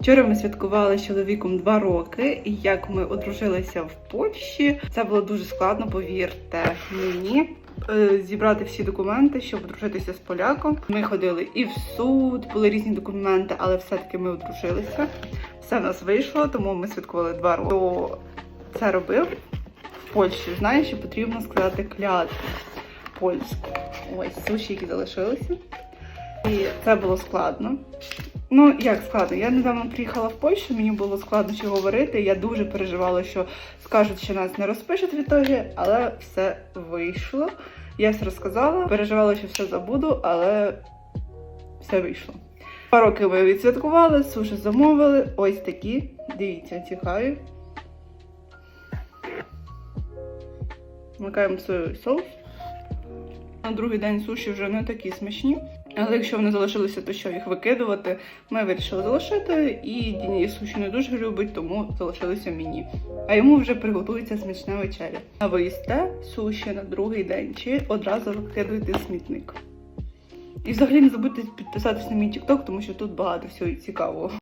Вчора ми святкували з чоловіком два роки, і як ми одружилися в Польщі, це було дуже складно, повірте мені. е, Зібрати всі документи, щоб одружитися з поляком. Ми ходили і в суд, були різні документи, але все-таки ми одружилися. Все в нас вийшло, тому ми святкували два роки. Хто це робив в Польщі, знає, що потрібно сказати клятву польську. Ось суші, які залишилися. І це було складно. Ну, як складно? Я недавно приїхала в Польщу, мені було складно що говорити. Я дуже переживала, що скажуть, що нас не розпишуть в ітогі, але все вийшло. Я все розказала, переживала, що все забуду, але все вийшло. Два роки ми відсвяткували, суші замовили. Ось такі. Дивіться, цікаві. Вмикаємо соєвий соус. На другий день суші вже не такі смачні. Але якщо вони залишилися, то що їх викидувати? Ми вирішили залишити, і Діні суші не дуже любить, тому залишилися мені. А йому вже приготується смачна вечеря. А ви їсте суші на другий день чи одразу викидуєте смітник? І взагалі не забудьте підписатися на мій TikTok, тому що тут багато всього цікавого.